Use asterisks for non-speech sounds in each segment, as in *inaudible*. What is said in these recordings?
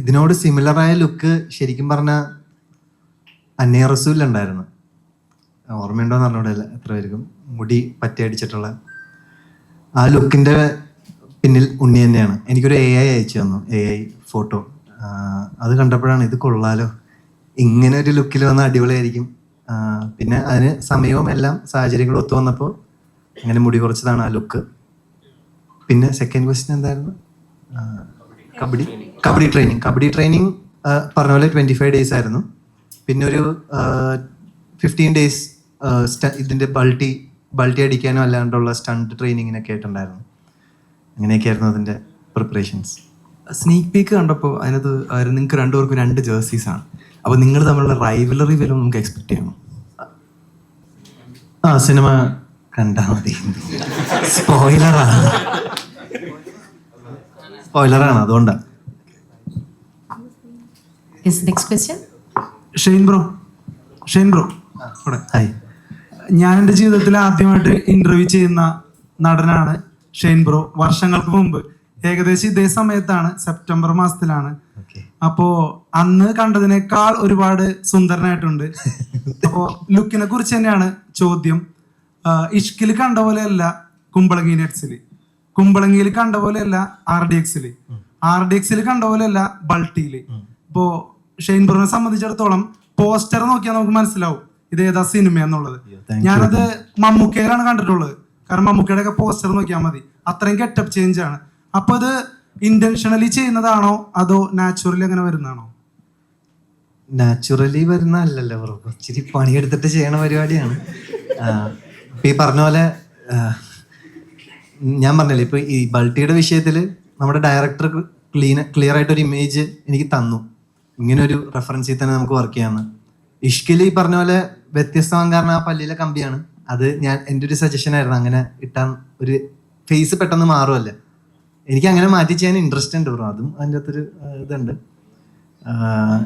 ഇതിനോട് സിമിലറായ ലുക്ക് ശരിക്കും പറഞ്ഞ അന്നയ റസൂലുണ്ടായിരുന്നു ഓർമ്മയുണ്ടോന്ന് അറിഞ്ഞൂടല്ല എത്ര പേർക്കും? മുടി പറ്റിയടിച്ചിട്ടുള്ള ആ ലുക്കിന്റെ പിന്നിൽ ഉണ്ണി തന്നെയാണ്. എനിക്കൊരു എ ഐ അയച്ചു തന്നു എ ഐ ഫോട്ടോ അത് കണ്ടപ്പോഴാണ് ഇത് കൊള്ളാലോ. ഇങ്ങനെ ഒരു ലുക്കിൽ വന്ന അടിപൊളിയായിരിക്കും. പിന്നെ അതിന് സമയവും എല്ലാം സാഹചര്യങ്ങളും ഒത്തു വന്നപ്പോൾ അങ്ങനെ മുടി കുറച്ചതാണ് ആ ലുക്ക് പിന്നെ സെക്കൻഡ് ക്വസ്റ്റ്യൻ എന്തായിരുന്നു? കബഡി. കബഡി ട്രെയിനിങ് കബഡി ട്രെയിനിങ് പറഞ്ഞ പോലെ ട്വന്റി ഫൈവ് ഡേയ്സ് ആയിരുന്നു. പിന്നെ ഒരു ഫിഫ്റ്റീൻ ഡേയ്സ് ഇതിന്റെ ബൾട്ടി ബൾട്ടി അടിക്കാനും അല്ലാണ്ടുള്ള സ്റ്റണ്ട് ട്രെയിനിങ്ങിനൊക്കെ ആയിട്ടുണ്ടായിരുന്നു അങ്ങനെയൊക്കെയായിരുന്നു അതിന്റെ പ്രിപ്പറേഷൻസ് സ്നീക്ക് പീക്ക് കണ്ടപ്പോൾ അതിനകത്ത് നിങ്ങൾക്ക് രണ്ടുപേർക്കും രണ്ട് ജേഴ്സീസ് ആണ്. അപ്പോൾ നിങ്ങൾ തമ്മിലുള്ള റൈവലറി വല്ലതും നമുക്ക് എക്സ്പെക്ട് ചെയ്യണം ആ സിനിമ കണ്ടാൽ മതി. സ്പോയിലറാണ് സ്പോയിലറാണ് അതുകൊണ്ടാണ് Yes, next question Shane bro Shane bro hi ഞാൻ എന്റെ ജീവിതത്തിൽ ആദ്യമായിട്ട് ഇന്റർവ്യൂ ചെയ്യുന്ന നടനാണ് ഷെയ്ൻ ബ്രോ വർഷങ്ങൾക്ക് മുമ്പ്. ഏകദേശം ഇതേ സമയത്താണ് സെപ്റ്റംബർ മാസത്തിലാണ്. അപ്പോ അന്ന് കണ്ടതിനേക്കാൾ ഒരുപാട് സുന്ദരനായിട്ടുണ്ട്. *laughs* അപ്പോ ലുക്കിനെ കുറിച്ച് തന്നെയാണ് ചോദ്യം. ഇഷ്കിൽ കണ്ട പോലെയല്ല കുമ്പളങ്ങി നെറ്റ്സിൽ. കുമ്പളങ്ങിയിൽ കണ്ട പോലെയല്ല ആർ ഡി എക്സിൽ. ആർ ഡി എക്സിൽ കണ്ട പോലെയല്ല ബൾട്ടിയിൽ ഇപ്പോ ഷെയ്ൻ ബ്രൂനെ സംബന്ധിച്ചിടത്തോളം പോസ്റ്റർ നോക്കിയാൽ നമുക്ക് മനസ്സിലാവും ഇത് ഏതാ സിനിമ എന്നുള്ളത്. ഞാനത് മമ്മൂക്കയിലാണ് കണ്ടിട്ടുള്ളത്. കാരണം മമ്മൂക്കയുടെ ഒക്കെ പോസ്റ്റർ നോക്കിയാൽ മതി. അത്രയും ഗെറ്റപ്പ് ചേഞ്ച് ആണ്. അപ്പൊ അത് ഇന്റൻഷണലി ചെയ്യുന്നതാണോ? അതോ നാച്ചുറലി അങ്ങനെ വരുന്നതാണോ? നാച്ചുറലി വരുന്ന അല്ലല്ലോ ബ്രോ ഇച്ചിരി പണിയെടുത്തിട്ട് ചെയ്യണ പരിപാടിയാണ്. ഇപ്പൊ ഈ പറഞ്ഞ പോലെ ഞാൻ പറഞ്ഞില്ലേ ഇപ്പൊ ഈ ബൾട്ടിയുടെ വിഷയത്തിൽ നമ്മുടെ ഡയറക്ടർ ക്ലീൻ ക്ലിയർ ആയിട്ട് ഒരു ഇമേജ് എനിക്ക് തന്നു. ഇങ്ങനെ ഒരു റെഫറൻസിൽ തന്നെ നമുക്ക് വർക്ക് ചെയ്യാമെന്ന് ഇഷ്കിൽ ഈ പറഞ്ഞ പോലെ വ്യത്യസ്തമാകാൻ കാരണം ആ പല്ലിയിലെ കമ്പിയാണ്. അത് ഞാൻ എന്റെ ഒരു സജഷൻ ആയിരുന്നു. അങ്ങനെ ഇട്ടാൻ ഒരു ഫേസ് പെട്ടെന്ന് മാറുമല്ലേ എനിക്ക് അങ്ങനെ മാറ്റി ചെയ്യാൻ ഇൻട്രസ്റ്റ് ഉണ്ട് ബ്രോ അതും അതിന്റെ അകത്തൊരു ഇതുണ്ട്.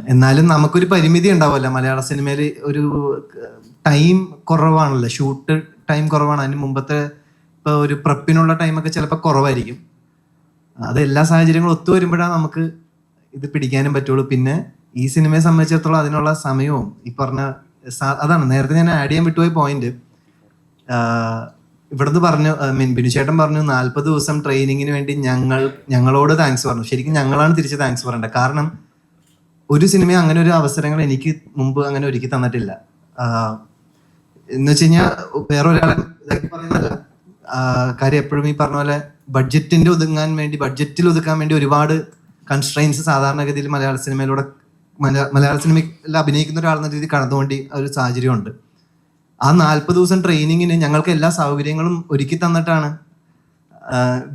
എന്നാലും നമുക്കൊരു പരിമിതി ഉണ്ടാവുമല്ലോ. മലയാള സിനിമയിൽ ഒരു ടൈം കുറവാണല്ലോ. ഷൂട്ട് ടൈം കുറവാണ്. അതിന് മുമ്പത്തെ ഇപ്പൊ ഒരു പ്രപ്പിനുള്ള ടൈമൊക്കെ ചിലപ്പോൾ കുറവായിരിക്കും. അത് എല്ലാ സാഹചര്യങ്ങളും ഒത്തു വരുമ്പോഴാണ് നമുക്ക് ഇത് പിടിക്കാനും പറ്റുള്ളൂ. പിന്നെ ഈ സിനിമയെ സംബന്ധിച്ചിടത്തോളം അതിനുള്ള സമയവും ഈ പറഞ്ഞ അതാണ്. നേരത്തെ ഞാൻ ആഡ് ചെയ്യാൻ വിട്ടുപോയ പോയിന്റ് ഇവിടുന്ന് പറഞ്ഞു മീൻ ബിനുചേട്ടൻ പറഞ്ഞു നാല്പത് ദിവസം ട്രെയിനിങ്ങിന് വേണ്ടി ഞങ്ങൾ ഞങ്ങളോട് താങ്ക്സ് പറഞ്ഞു. ശരിക്കും ഞങ്ങളാണ് തിരിച്ച് താങ്ക്സ് പറയേണ്ടത്. കാരണം ഒരു സിനിമ അങ്ങനെ ഒരു അവസരങ്ങൾ എനിക്ക് മുമ്പ് അങ്ങനെ ഒരുക്കി തന്നിട്ടില്ല. എന്ന് വെച്ച് കഴിഞ്ഞാൽ വേറെ ഒരാളെ കാര്യം എപ്പോഴും ഈ പറഞ്ഞ പോലെ ബഡ്ജറ്റിന്റെ ഒതുങ്ങാൻ വേണ്ടി ബഡ്ജറ്റിൽ ഒതുക്കാൻ വേണ്ടി ഒരുപാട് കൺസ്ട്രെയിൻസ് സാധാരണഗതിയിൽ മലയാള സിനിമയിലൂടെ മലയാള സിനിമയിൽ അഭിനയിക്കുന്ന ഒരാളെന്ന രീതിയിൽ കടന്നുകൊണ്ടി ഒരു സാഹചര്യമുണ്ട്. ആ നാല്പത് ദിവസം ട്രെയിനിങ്ങിന് ഞങ്ങൾക്ക് എല്ലാ സൗകര്യങ്ങളും ഒരുക്കി തന്നിട്ടാണ്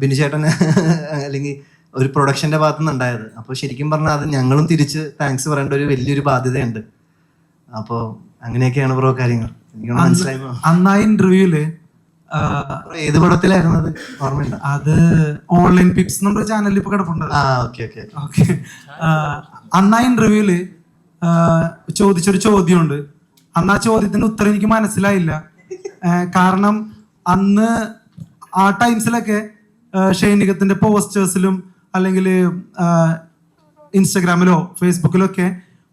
ബിനുചേട്ടന് *laughs* അല്ലെങ്കിൽ ഒരു പ്രൊഡക്ഷന്റെ ഭാഗത്തു നിന്നുണ്ടായത് അപ്പോൾ ശരിക്കും പറഞ്ഞാൽ അത് ഞങ്ങളും തിരിച്ച് താങ്ക്സ് പറയേണ്ട ഒരു വലിയൊരു ബാധ്യതയുണ്ട്. അപ്പോൾ അങ്ങനെയൊക്കെയാണ് ബ്രോ കാര്യങ്ങൾ. എനിക്ക് മനസ്സിലായി. bro. ഇന്റർവ്യൂൽ ഏത് പടത്തിലായിരുന്നു അത്? ഓർമ്മയുണ്ട്? അത് ഓൺലൈൻ പിപ്സ് നമ്മുടെ ചാനലിൽ ഇപ്പൊ കിടപ്പുണ്ട്. Okay okay okay. അന്ന് ആ ഇന്റർവ്യൂൽ ചോദിച്ചൊരു ചോദ്യമുണ്ട്. അന്ന് ആ ചോദ്യത്തിന്റെ ഉത്തരം എനിക്ക് മനസ്സിലായില്ല. കാരണം അന്ന് ആ ടൈംസിലൊക്കെ ഷൈനികത്തിന്റെ പോസ്റ്റേഴ്സിലും അല്ലെങ്കിൽ ഇൻസ്റ്റഗ്രാമിലോ ഫേസ്ബുക്കിലോ ഒക്കെ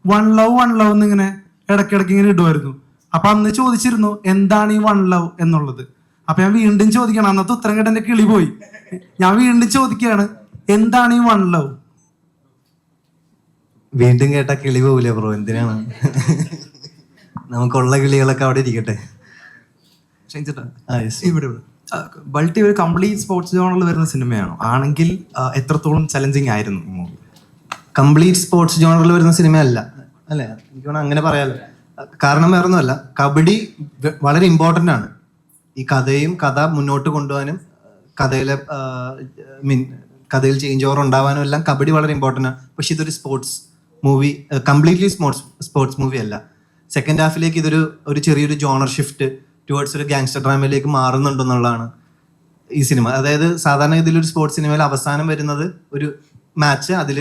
വൺ ലവ് വൺ ലവ് എന്നിങ്ങനെ ഇടയ്ക്കിടയ്ക്ക് ഇങ്ങനെ ഇടുമായിരുന്നു അപ്പൊ അന്ന് ചോദിച്ചിരുന്നു എന്താണ് ഈ വൺ ലവ് എന്നുള്ളത്? അപ്പൊ ഞാൻ വീണ്ടും ചോദിക്കണം. അന്നത്തെ ഉത്തരം കേട്ട് എന്റെ കിളി പോയി. ഞാൻ വീണ്ടും ചോദിക്കുകയാണ് എന്താണ് ഈ വൺ ലവ് വീണ്ടും കേട്ട കിളി പോവില്ലേ ബ്രോ എന്തിനാണ്? നമുക്കുള്ള കിളികളൊക്കെ അവിടെ ഇരിക്കട്ടെ. ഇവിടെ ഇവിടെ. ബൾട്ടി ഒരു കംപ്ലീറ്റ് സ്പോർട്സ് ജോണറിൽ വരുന്ന സിനിമയാണോ? ആണെങ്കിൽ എത്രത്തോളം ചലഞ്ചിങ് ആയിരുന്നു കംപ്ലീറ്റ് സ്പോർട്സ് ജോണറിൽ വരുന്ന സിനിമയല്ല. അല്ലേ? എനിക്ക് വേണം അങ്ങനെ പറയാലോ. കാരണം വേറൊന്നുമല്ല. കബഡി വളരെ ഇമ്പോർട്ടന്റ് ആണ്. ഈ കഥയും കഥ മുന്നോട്ട് കൊണ്ടുപോകാനും കഥയിലെ മീൻ കഥയിൽ ചേഞ്ച് ഓവർ ഉണ്ടാവാനും എല്ലാം കബഡി വളരെ ഇമ്പോർട്ടന്റ് ആണ്. പക്ഷെ ഇതൊരു sports movie completely sports sports movie അല്ല. സെക്കൻഡ് ഹാഫിലേക്ക് ഇതൊരു ഒരു ചെറിയൊരു ജോണർ ഷിഫ്റ്റ് ടുവേർഡ്സ് ഒരു ഗാങ്സ്റ്റർ ഡ്രാമയിലേക്ക് മാറുന്നുണ്ടെന്നുള്ളതാണ് ഈ സിനിമ അതായത് സാധാരണ ഇതിലൊരു സ്പോർട്സ് സിനിമയിൽ അവസാനം വരുന്നത് ഒരു മാച്ച് അതിൽ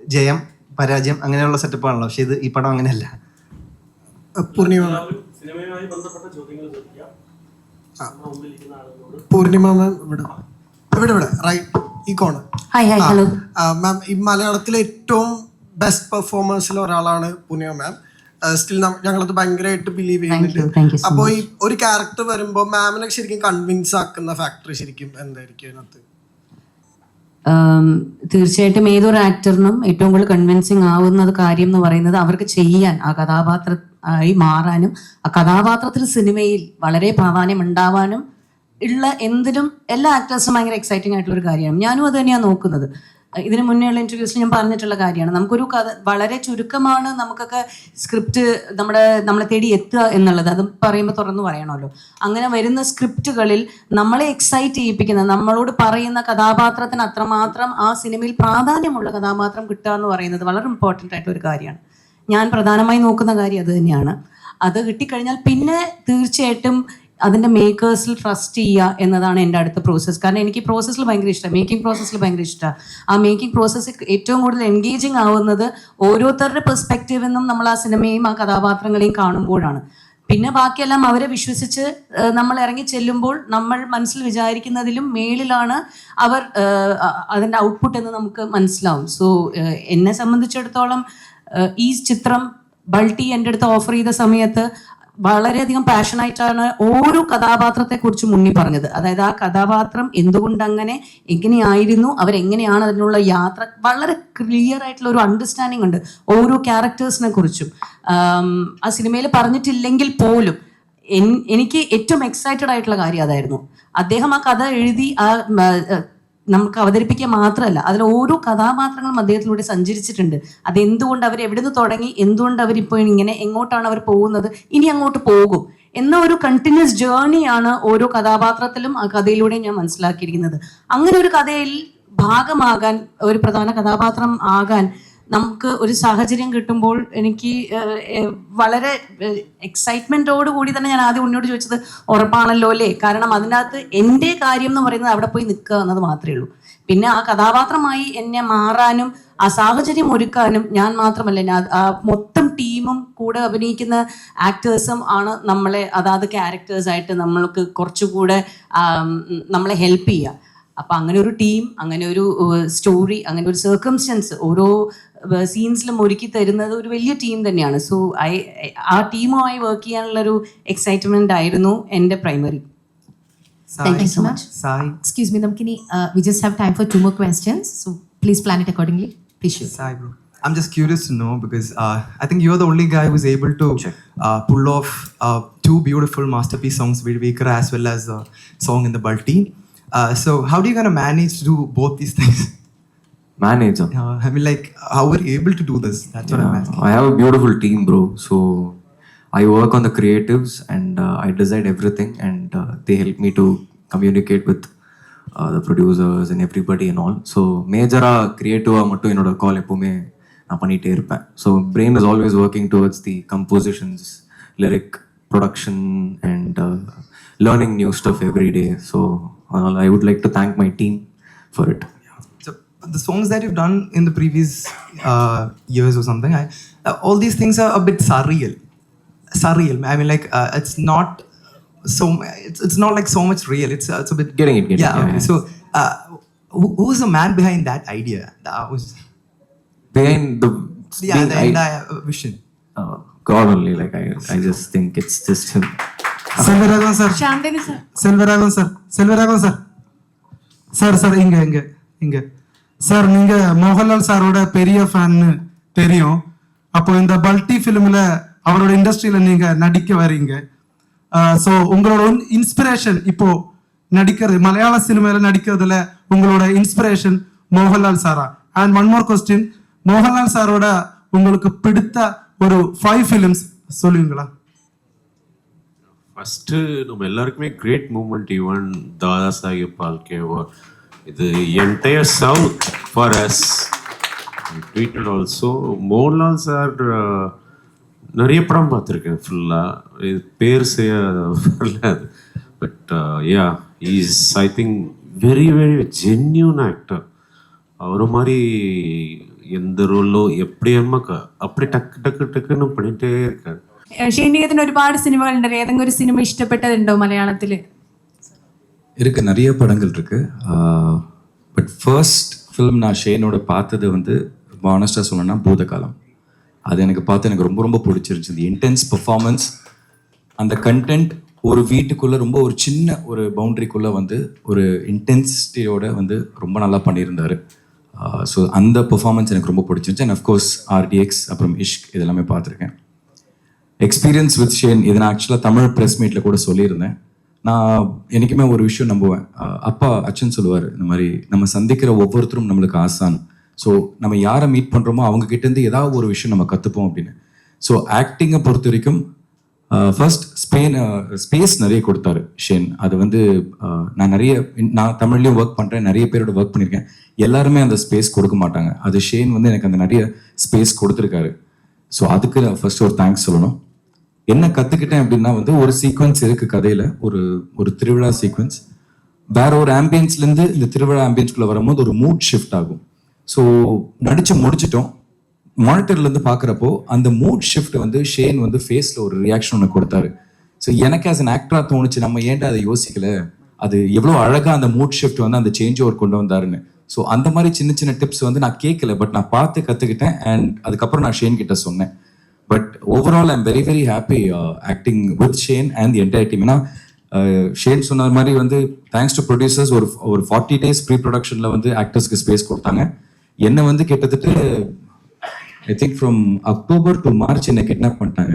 ജയം പരാജയം അങ്ങനെയുള്ള സെറ്റപ്പാണല്ലോ പക്ഷെ ഇത് ഈ പടം അങ്ങനെയല്ല. പൂർണിമ പൂർണിമ മാം ഇവിടെ. ഇവിടെ ഇവിടെ. റൈറ്റ് ഈ കോണ് ഹായ് ഹായ് ഹലോ മാം ഈ മലയാളത്തിലെ ഏറ്റവും ബെസ്റ്റ് പെർഫോമേഴ്സിൽ ഒരാളാണ് പൂർണിമ മാം സ്റ്റിൽ ഞങ്ങളത് ഭയങ്കരമായിട്ട് believe Thank you, thank you ചെയ്യുന്നുണ്ട് അപ്പോൾ ഈ ഒരു ക്യാരക്ടർ വരുമ്പോൾ മാമിനെ ശരിക്കും കൺവിൻസ് ആക്കുന്ന ഫാക്ടറി ശരിക്കും എന്തായിരിക്കും അതിനകത്ത്? തീർച്ചയായിട്ടും ഏതൊരു ആക്ടറിനും ഏറ്റവും കൂടുതൽ കൺവിൻസിങ് ആവുന്നത് കാര്യം എന്ന് പറയുന്നത് അവർക്ക് ചെയ്യാൻ ആ കഥാപാത്ര ആയി മാറാനും ആ കഥാപാത്രത്തിൽ സിനിമയിൽ വളരെ പ്രാധാന്യം ഉണ്ടാവാനും ഉള്ള എന്തിനും എല്ലാ ആക്ടേഴ്സും ഭയങ്കര എക്സൈറ്റിംഗ് ആയിട്ടുള്ള ഒരു കാര്യമാണ്. ഞാനും അത് തന്നെയാണ് നോക്കുന്നത്. ഇതിന് മുന്നേയുള്ള ഇന്റർവ്യൂസിൽ ഞാൻ പറഞ്ഞിട്ടുള്ള കാര്യമാണ്. നമുക്കൊരു കഥ വളരെ ചുരുക്കമാണ് നമുക്കൊക്കെ സ്ക്രിപ്റ്റ് നമ്മുടെ നമ്മളെ തേടി എത്തുക എന്നുള്ളത്. അത് പറയുമ്പോൾ തുറന്നു പറയണമല്ലോ. അങ്ങനെ വരുന്ന സ്ക്രിപ്റ്റുകളിൽ നമ്മളെ എക്സൈറ്റ് ചെയ്യിപ്പിക്കുന്ന നമ്മളോട് പറയുന്ന കഥാപാത്രത്തിന് അത്രമാത്രം ആ സിനിമയിൽ പ്രാധാന്യമുള്ള കഥാപാത്രം കിട്ടുക എന്ന് പറയുന്നത് വളരെ ഇമ്പോർട്ടന്റ് ആയിട്ടൊരു കാര്യമാണ്. ഞാൻ പ്രധാനമായി നോക്കുന്ന കാര്യം അത് തന്നെയാണ്. അത് കിട്ടിക്കഴിഞ്ഞാൽ പിന്നെ തീർച്ചയായിട്ടും അതിന്റെ മേക്കേഴ്സിൽ ട്രസ്റ്റ് ചെയ്യുക എന്നതാണ് എന്റെ അടുത്ത പ്രോസസ്സ് കാരണം എനിക്ക് പ്രോസസ്സിൽ ഭയങ്കര ഇഷ്ടമാണ് മേക്കിംഗ് പ്രോസസ്സിൽ ഭയങ്കര ഇഷ്ടമാണ് ആ മേക്കിംഗ് പ്രോസസ്സ് ഏറ്റവും കൂടുതൽ എൻഗേജിങ് ആവുന്നത് ഓരോരുത്തരുടെ പെർസ്പെക്റ്റീവ് എന്നും നമ്മൾ ആ സിനിമയും ആ കഥാപാത്രങ്ങളെയും കാണുമ്പോഴാണ്. പിന്നെ ബാക്കിയെല്ലാം അവരെ വിശ്വസിച്ച് നമ്മൾ ഇറങ്ങി ചെല്ലുമ്പോൾ നമ്മൾ മനസ്സിൽ വിചാരിക്കുന്നതിലും മേളിലാണ് അവർ അതിന്റെ ഔട്ട്പുട്ട് എന്ന് നമുക്ക് മനസ്സിലാവും. സോ എന്നെ സംബന്ധിച്ചിടത്തോളം ഈ ചിത്രം ബൾട്ടി എന്റെ അടുത്ത് ഓഫർ ചെയ്ത സമയത്ത് വളരെയധികം പാഷനായിട്ടാണ് ഓരോ കഥാപാത്രത്തെ കുറിച്ച് മുന്നി പറഞ്ഞത്. അതായത് ആ കഥാപാത്രം എന്തുകൊണ്ടങ്ങനെ എങ്ങനെയായിരുന്നു അവരെങ്ങനെയാണ് അതിനുള്ള യാത്ര വളരെ ക്ലിയർ ആയിട്ടുള്ള ഒരു അണ്ടർസ്റ്റാൻഡിങ് ഉണ്ട് ഓരോ ക്യാരക്ടേഴ്സിനെ കുറിച്ചും ആ സിനിമയിൽ പറഞ്ഞിട്ടില്ലെങ്കിൽ പോലും എനിക്ക് ഏറ്റവും എക്സൈറ്റഡ് ആയിട്ടുള്ള കാര്യം അതായിരുന്നു. അദ്ദേഹം ആ കഥ എഴുതി ആ, നമുക്ക് അവതരിപ്പിക്കുക മാത്രമല്ല അതിൽ ഓരോ കഥാപാത്രങ്ങളും അദ്ദേഹത്തിലൂടെ സഞ്ചരിച്ചിട്ടുണ്ട്. അതെന്തുകൊണ്ട് അവർ എവിടെ നിന്ന് തുടങ്ങി എന്തുകൊണ്ട് അവരിപ്പോൾ ഇങ്ങനെ എങ്ങോട്ടാണ് അവർ പോകുന്നത് ഇനി അങ്ങോട്ട് പോകും എന്ന ഒരു കണ്ടിന്യൂസ് ജേർണിയാണ് ഓരോ കഥാപാത്രത്തിലും ആ കഥയിലൂടെ ഞാൻ മനസ്സിലാക്കിയിരിക്കുന്നത്. അങ്ങനെ ഒരു കഥയിൽ ഭാഗമാകാൻ ഒരു പ്രധാന കഥാപാത്രം ആകാൻ നമുക്ക് ഒരു സാഹചര്യം കിട്ടുമ്പോൾ എനിക്ക് വളരെ എക്സൈറ്റ്മെന്റോട് കൂടി തന്നെ ഞാൻ ആദ്യം ഉണ്ണിയോട് ചോദിച്ചത് ഉറപ്പാണല്ലോ അല്ലേ? കാരണം അതിനകത്ത് എന്റെ കാര്യം എന്ന് പറയുന്നത് അവിടെ പോയി നിൽക്കുക എന്നത് മാത്രമേ ഉള്ളൂ. പിന്നെ ആ കഥാപാത്രമായി എന്നെ മാറാനും ആ സാഹചര്യം ഒരുക്കാനും ഞാൻ മാത്രമല്ല ഞാൻ മൊത്തം ടീമും കൂടെ അഭിനയിക്കുന്ന ആക്ടേഴ്സും ആണ് നമ്മളെ അതാത് ക്യാരക്ടേഴ്സ് ആയിട്ട് നമ്മൾക്ക് കുറച്ചുകൂടെ നമ്മളെ ഹെൽപ്പ് ചെയ്യുക. അപ്പൊ അങ്ങനെ ഒരു ടീം അങ്ങനെ ഒരു സ്റ്റോറി അങ്ങനെ ഒരു സർക്കംസ്റ്റൻസ് ഓരോ സീൻസിലും ഒരുക്കി തരുന്നത് ഒരു വലിയ ടീം തന്നെയാണ് സോ ഐ ആ ടീമുമായി വർക്ക് ചെയ്യാനുള്ള ഒരു എക്സൈറ്റ്മെന്റ് ആയിരുന്നു എന്റെ primary so much. Sai, Excuse me, Namkini, uh, we just have time for two more questions, so please plan it accordingly. Please. Sai, bro. I'm just curious to know because uh, I think you're the only guy who's able to uh, pull off uh, two beautiful masterpiece songs, Vidvikara as well as the song in the Balti. Uh, so how do you kind of manage to do both these things? manager. Uh, I mean, like, how were you able to do this? That's what I'm Yeah, asking. I have a beautiful team, bro. So I work on the creatives and uh, I decide everything, and uh, they help me to communicate with uh, the producers and everybody and all. So மேஜராக க்ரியேட்டிவாக மட்டும் என்னோட கால் எப்போவுமே நான் பண்ணிகிட்டே இருப்பேன் so brain is always working towards the compositions lyric production and learning new stuff every day so அதனால் I would like to thank my team for it So the songs that you've done in the previous uh, years or something, I, uh, all these things are a bit surreal. Surreal. I mean, like uh, it's not so. It's, it's not like so much real. It's uh, it's a bit Getting it, getting yeah. it, yeah, okay. yeah. So uh, who, who's the man behind that idea? That was behind the yeah being the I- entire uh, vision. uh, God only. Like I, I just think it's just him. Selvaraghavan sir Selvaraghavan sir Selvaraghavan sir sir sir இங்க இங்க இங்க sir நீங்க மோகன்லால் சாரோட பெரிய ஃபேன்னு தெரியும். அப்போ இந்த பல்டி ஃபிலிம்ல அவரோட இண்டஸ்ட்ரியில நீங்க நடிக்க வரீங்க. ஸோ உங்களோட இன்ஸ்பிரேஷன் இப்போ நடிக்கிறது மலையாள சினிமால நடிக்கிறதுல உங்களோட inspiration Mohanlal Sarah. And one more question Mohanlal சாரோட உங்களுக்கு பிடித்த ஒரு ஃபைவ் ஃபிலிம்ஸ் சொல்லுவீங்களா? ஃபஸ்ட்டு நம்ம எல்லாருக்குமே great moment even Dada Saheb Phalke இது entire south for us tweeted also Mohanlal sir நிறைய படம் பார்த்துருக்கேன் ஃபுல்லாக இது பேர் செய்ய வரல அது but yeah is I think very very genuine actor அவரை மாதிரி எந்த ரோலோ எப்படி அம்மா அப்படி டக்கு டக்கு டக்குன்னு பண்ணிகிட்டே இருக்காரு ഷീനികത്തിന് ഒരുപാട് സിനിമകളുണ്ട് ഏതെങ്കിലും ഒരു സിനിമ ഇഷ്ടപ്പെട്ടതുണ്ടോ മലയാളത്തില് இருக்கு நிறைய படங்கள் இருக்கு. பட் ஃபர்ஸ்ட் ஃபிலிம் நான் ஷேனோட பார்த்தது வந்து ரொம்ப ஆனஸ்டாக சொல்லணும்னா பூதகாலம். அது எனக்கு பார்த்து எனக்கு ரொம்ப ரொம்ப பிடிச்சிருந்துச்சு. இந்த இன்டென்ஸ் பர்ஃபார்மன்ஸ் அந்த கண்டென்ட் ஒரு வீட்டுக்குள்ளே ரொம்ப ஒரு சின்ன ஒரு பவுண்ட்ரிக்குள்ளே வந்து ஒரு இன்டென்சிட்டியோட வந்து ரொம்ப நல்லா பண்ணியிருந்தார். ஸோ அந்த பெர்ஃபார்மன்ஸ் எனக்கு ரொம்ப பிடிச்சிருந்துச்சு. அண்ட் அஃப்கோர்ஸ் ஆர்டிஎக்ஸ் அப்புறம் இஷ்க் இதெல்லாமே பார்த்துருக்கேன். எக்ஸ்பீரியன்ஸ் வித் ஷேன் இதை நான் ஆக்சுவலாக தமிழ் ப்ரெஸ் மீட்டில் கூட சொல்லியிருந்தேன். நான் என்றைக்குமே ஒரு விஷயம் நம்புவேன். அப்பா அச்சன் சொல்லுவார் இந்த மாதிரி நம்ம சந்திக்கிற ஒவ்வொருத்தரும் நம்மளுக்கு ஆசான். ஸோ நம்ம யாரை மீட் பண்ணுறோமோ அவங்கக்கிட்டேருந்து ஏதாவது ஒரு விஷயம் நம்ம கற்றுப்போம் அப்படின்னு. ஸோ ஆக்டிங்கை பொறுத்த வரைக்கும் ஃபர்ஸ்ட் ஸ்பெயின் ஸ்பேஸ் நிறைய கொடுத்தாரு ஷேன். அது வந்து நான் நிறைய நான் தமிழ்லேயும் ஒர்க் பண்ணுறேன் நிறைய பேரோட ஒர்க் பண்ணியிருக்கேன் எல்லாருமே அந்த ஸ்பேஸ் கொடுக்க மாட்டாங்க. அது ஷேன் வந்து எனக்கு அந்த நிறைய ஸ்பேஸ் கொடுத்துருக்காரு. ஸோ அதுக்கு ஃபர்ஸ்ட் ஒரு தேங்க்ஸ் சொல்லணும். என்ன கத்துக்கிட்டேன் அப்படின்னா வந்து ஒரு சீக்வன்ஸ் இருக்கு கதையில. ஒரு ஒரு திருவிழா சீக்வன்ஸ் வேற ஒரு ஆம்பியன்ஸ்ல இருந்து இந்த திருவிழா ஆம்பியன்ஸ்குள்ள வரும்போது ஒரு மூட் ஷிஃப்ட் ஆகும். ஸோ நடிச்சு முடிச்சிட்டோம். மானிட்டர்ல இருந்து பாக்குறப்போ அந்த மூட் ஷிஃப்ட் வந்து ஷேன் வந்து ஃபேஸ்ல ஒரு ரியாக்ஷன் ஒன்று கொடுத்தாரு. ஸோ எனக்கு ஆஸ் அன் ஆக்டரா தோணுச்சு நம்ம ஏன்டா அதை யோசிக்கல? அது எவ்வளோ அழகா அந்த மூட் ஷிஃப்ட் வந்து அந்த சேஞ்ச் ஓவர் கொண்டு வந்தாருன்னு. ஸோ அந்த மாதிரி சின்ன சின்ன டிப்ஸ் வந்து நான் கேட்கல பட் நான் பார்த்து கத்துக்கிட்டேன் அண்ட் அதுக்கப்புறம் நான் ஷேன் கிட்ட சொன்னேன். But overall I'm very very happy acting with Shane and the entire team ஏன்னா uh, ஷேன் சொன்ன மாதிரி வந்து தேங்க்ஸ் டு ப்ரொடியூசர்ஸ் ஒரு ஒரு ஃபார்ட்டி டேஸ் ப்ரீ ப்ரொடக்ஷனில் வந்து ஆக்டர்ஸ்க்கு ஸ்பேஸ் கொடுத்தாங்க. என்னை வந்து கிட்டத்தட்ட I think from October to March என்னை கிட்னாப் பண்ணிட்டாங்க.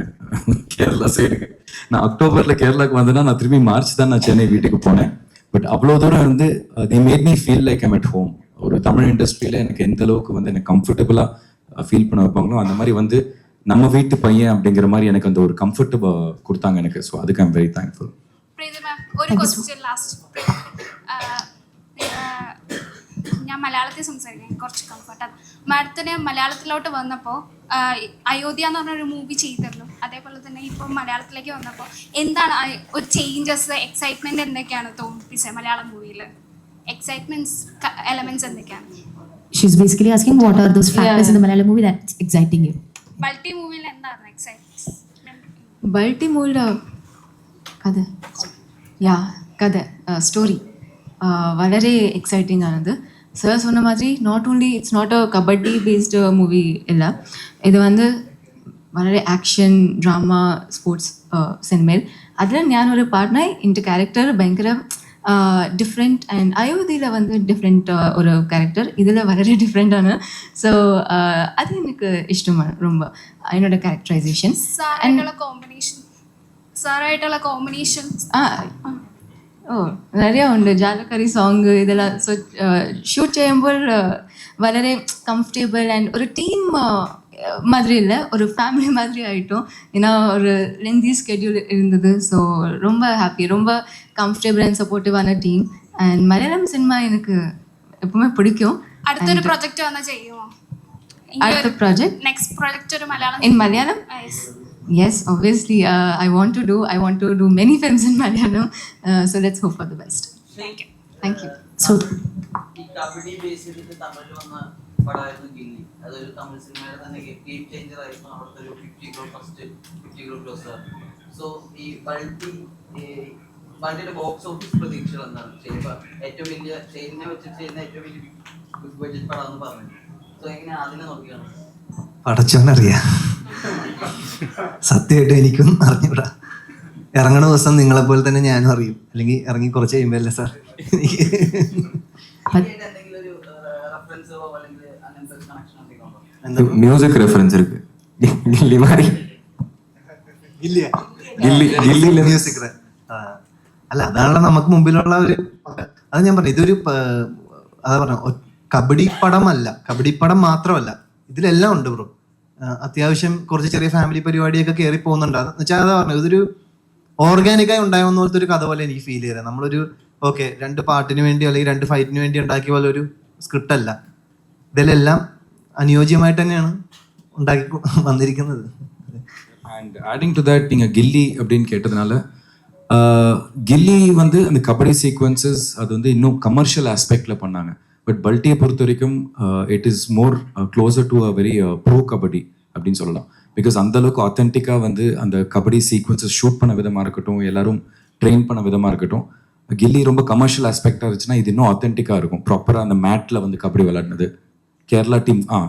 கேரளா சைடுக்கு நான் அக்டோபரில் கேரளாக்கு வந்தேன்னா நான் திரும்பி மார்ச் தான் நான் சென்னை வீட்டுக்கு போனேன். பட் அவ்வளோ தூரம் வந்து they made me feel like I'm at home ஒரு தமிழ் இண்டஸ்ட்ரியில் எனக்கு எந்த அளவுக்கு வந்து எனக்கு கம்ஃபர்டபுளாக ஃபீல் பண்ண வைப்பாங்களோ அந்த மாதிரி வந்து நம்ம வீட்டு பையன் அப்படிங்கிற மாதிரி எனக்கு அந்த ஒரு கம்ஃபர்ட் கொடுத்தாங்க எனக்கு ஸோ அதுக்கு I'm very thankful Preethi ma'am ഒരു ക്വസ്റ്റ്യൻ ലാസ്റ്റ് ഞാൻ മലയാളത്തിൽ സംസാരിക്കാം കുറച്ച് കംഫർട്ടാണ് മാഡത്തിന് മലയാളത്തിലോട്ട് വന്നപ്പോൾ അയോധ്യ എന്ന് പറഞ്ഞൊരു മൂവി ചെയ്തല്ലോ അതേപോലെ തന്നെ ഇപ്പോൾ മലയാളത്തിലേക്ക് വന്നപ്പോൾ എന്താണ് ആ ഒരു ചേഞ്ചസ് എക്സൈറ്റ്മെന്റ് എന്തൊക്കെയാണ് തോന്നിപ്പിച്ചത് മലയാളം മൂവിയിൽ എക്സൈറ്റ്മെന്റ്സ് എലമെന്റ്സ് എന്തൊക്കെയാണ് She's basically asking what are those factors in the Malayalam movie that's exciting you. Multi മൂവിയിൽ എന്താണ് എക്സൈറ്റ്മെന്റ് ബൾട്ടിമോളുടെ കഥ யா கதை ஸ்டோரி വളരെ எக்ஸைட்டிங் ஆனது சார் சொன்ன மாதிரி not only it's not a kabaddi based movie இல்லை இது வந்து വളരെ ആക്ഷൻ ഡ്രാമ സ്പോർട്സ് സിനിമയിൽ അതിൽ ഞാനൊരു പാർട്ട്നായി എൻ്റെ ക്യാരക്ടർ ഭയങ്കര டிஃப்ரெண்ட் அண்ட் அயோத்தியில் வந்து டிஃப்ரெண்ட் ஒரு கேரக்டர் இதில் വളരെ டிஃப்ரெண்ட்டான ஸோ அது எனக்கு இஷ்டமான ரொம்ப. என்னோட கேரக்டரைசேஷன் அண்ட் காம்பினேஷன் സാറായിട്ടുള്ള കോമ്പിനേഷൻസ് ഓ നിറയെ ഉണ്ട് ജാലക്കറി സോങ് ഇതെല്ലാം ഷൂട്ട് ചെയ്യുമ്പോൾ വളരെ കംഫർട്ടബിൾ ആൻഡ് ഒരു ടീം மாதிரி இல்லை ஒரு ஃபேமிலி மாதிரி ஆகிட்டோம் ஏன்னா ஒரு லெந்தி ஸ்கெட்யூல் இருந்தது ஸோ ரொம்ப ஹாப்பி ரொம்ப கம்ஃபர்டபுள் அண்ட் சப்போர்ட்டிவான டீம் அண்ட் மலையாளம் சினிமா எனக்கு எப்பவுமே பிடிக்கும் അടുത്തൊരു പ്രൊജക്ട് വന്നാൽ ചെയ്യുമോ അടുത്ത project? നെക്സ്റ്റ് പ്രൊജക്ട് ഒരു Malayalam in Malayalam Yes. yes obviously uh, I want to do I want to do many films in Malayalam uh, so let's hope for the best Thank you. thank പടമായിരുന്നു ഗില്ലി അതൊരു തമിഴ് സിനിമയുടെ തന്നെ game changer ആയിരുന്നു അവിടുത്തെ ഒരു fifty crore first fifty crore close so ഈ Balti ബൾട്ടിയുടെ box office പ്രതീക്ഷകൾ എന്താണ്? ചെയ്യുമ്പോൾ ഏറ്റവും വലിയ ചെയിനെ വെച്ചിട്ട് ചെയ്യുന്ന ഏറ്റവും വലിയ ബിഗ് ബഡ്ജറ്റ് പടം എന്ന് പറഞ്ഞു സോ എങ്ങനെ അതിനെ നോക്കിയാണ്? പടച്ചോനറിയാം സത്യമായിട്ട് എനിക്കും അറിഞ്ഞൂടാ. ഇറങ്ങണ ദിവസം നിങ്ങളെ പോലെ തന്നെ ഞാനും അറിയും. അല്ലെങ്കിൽ ഇറങ്ങി കുറച്ച് കഴിയുമ്പോ അല്ലേ സാർ *laughs* എന്തെങ്കിലും ഒരു റെഫറൻസോ അല്ലെങ്കിൽ അങ്ങനത്തെ ഒരു കണക്ഷൻ എന്തെങ്കിലും ഉണ്ടോ மியூசிக் ரெஃபரன்ஸ் இருக்கு கில்லி மாதிரி ഇല്ല ഗില്ലി ഗില്ലിയില് മ്യൂസിക് അല്ല അതാണല്ലോ നമുക്ക് മുമ്പിലുള്ള ഒരു അത് ഞാൻ പറഞ്ഞു ഇതൊരു പ- അതാ പറഞ്ഞ കബഡി പടമല്ല കബഡി പടം മാത്രമല്ല ഇതിലെല്ലാം ഉണ്ട് ബ്രോ അത്യാവശ്യം കുറച്ച് ചെറിയ ഫാമിലി പരിപാടിയൊക്കെ കയറി പോകുന്നുണ്ട് എന്ന് വെച്ചാൽ അതാ പറഞ്ഞു ഇതൊരു ഓർഗാനിക്കായി ഉണ്ടായെന്ന പോലത്തെ ഒരു കഥ പോലെ എനിക്ക് ഫീൽ ചെയ്തത് നമ്മളൊരു ഓക്കെ രണ്ട് പാട്ടിന് വേണ്ടി അല്ലെങ്കിൽ രണ്ട് ഫൈറ്റിന് വേണ്ടി ഉണ്ടാക്കിയ പോലെ ഒരു സ്ക്രിപ്റ്റ് അല്ല ഇതിലെല്ലാം അനുയോജ്യമായിട്ട് തന്നെയാണ് ഉണ്ടാക്കി വന്നിരിക്കുന്നത് அண்ட் ஆடிங் டு தட் நீங்கள் கில்லி அப்படின்னு கேட்டதுனால ஆஹ், கில்லி வந்து அந்த கபடி சீக்வன்சஸ் அது வந்து இன்னும் கமர்ஷியல் ஆஸ்பெக்டில் பண்ணாங்க பட் பல்ட்டியை பொறுத்த வரைக்கும் it is more closer to a very pro kabaddi அப்படின்னு சொல்லலாம் பிகாஸ் அந்த அளவுக்கு ஆத்தென்டிக்காக வந்து அந்த கபடி சீக்வன்சஸ் ஷூட் பண்ண விதமாக இருக்கட்டும் எல்லாரும் ட்ரெயின் பண்ண விதமாக இருக்கட்டும் கில்லி ரொம்ப கமர்ஷியல் ஆஸ்பெக்டாக இருந்துச்சுன்னா இது இன்னும் ஆத்தென்டிக்காக இருக்கும் ப்ராப்பராக அந்த மேட்டில் வந்து கபடி விளையாடினது கேரளா டீம் ஆ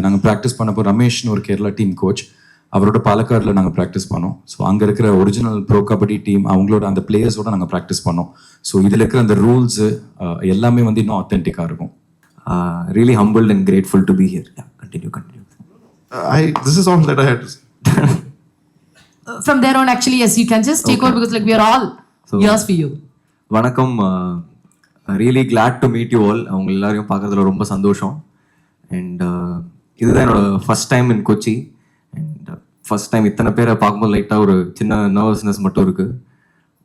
நாங்கள் ப்ராக்டிஸ் பண்ணப்போ ரமேஷ்னு ஒரு கேரளா டீம் கோச் அவரோட பாலக்காடில் நாங்கள் ப்ராக்டிஸ் பண்ணோம் ஸோ அங்கே இருக்கிற ஒரிஜினல் ப்ரோ கபடி டீம் அவங்களோட அந்த பிளேயர்ஸோட நாங்கள் ப்ராக்டிஸ் பண்ணோம் ஸோ இதில் இருக்கிற அந்த ரூல்ஸு எல்லாமே வந்து இன்னும் ஆத்தென்டிக்காக இருக்கும் grateful to be here. Yeah, continue, continue. I this is all that I had to say. From there on, actually, yes, you can just take over because like we are all So- for you. வணக்கம் really glad to meet you all அவங்க எல்லாரையும் பார்க்கறதுல ரொம்ப சந்தோஷம் and uh, இதுதான் என்னோட first time in Kochi and first time இத்தனை பேரை பார்க்கும்போது லைட்டாக ஒரு சின்ன நர்வஸ்னஸ் மட்டும் இருக்குது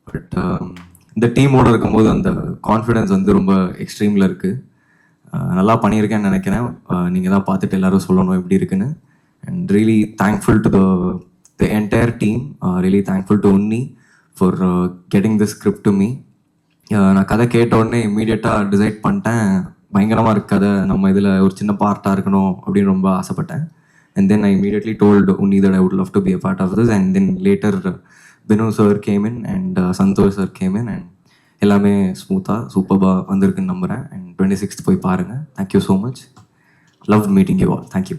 பட் um, இந்த டீமோடு இருக்கும்போது அந்த கான்ஃபிடென்ஸ் வந்து ரொம்ப எக்ஸ்ட்ரீமில் இருக்குது uh, நல்லா பண்ணியிருக்கேன்னு நினைக்கிறேன். Uh, நீங்கள் தான் பார்த்துட்டு எல்லாரும் சொல்லணும் எப்படி இருக்குன்னு. And really thankful to the the entire team really thankful to Unni for getting the script to me நான் கதை கேட்ட உடனே இம்மீடியட்டாக டிசைட் பண்ணிட்டேன். பயங்கரமாக இருக்காத நம்ம இதில் ஒரு சின்ன பார்ட்டாக இருக்கணும் அப்படின்னு ரொம்ப ஆசைப்பட்டேன். And then I immediately told Unni that I would love to be a part of this and then later Bino sir came in and Santhosh sir came in and எல்லாமே ஸ்மூத்தாக சூப்பராக வந்திருக்குன்னு நம்புகிறேன் அண்ட் டுவெண்ட்டி சிக்ஸ்த் போய் பாருங்கள் thank you so much love meeting you all thank you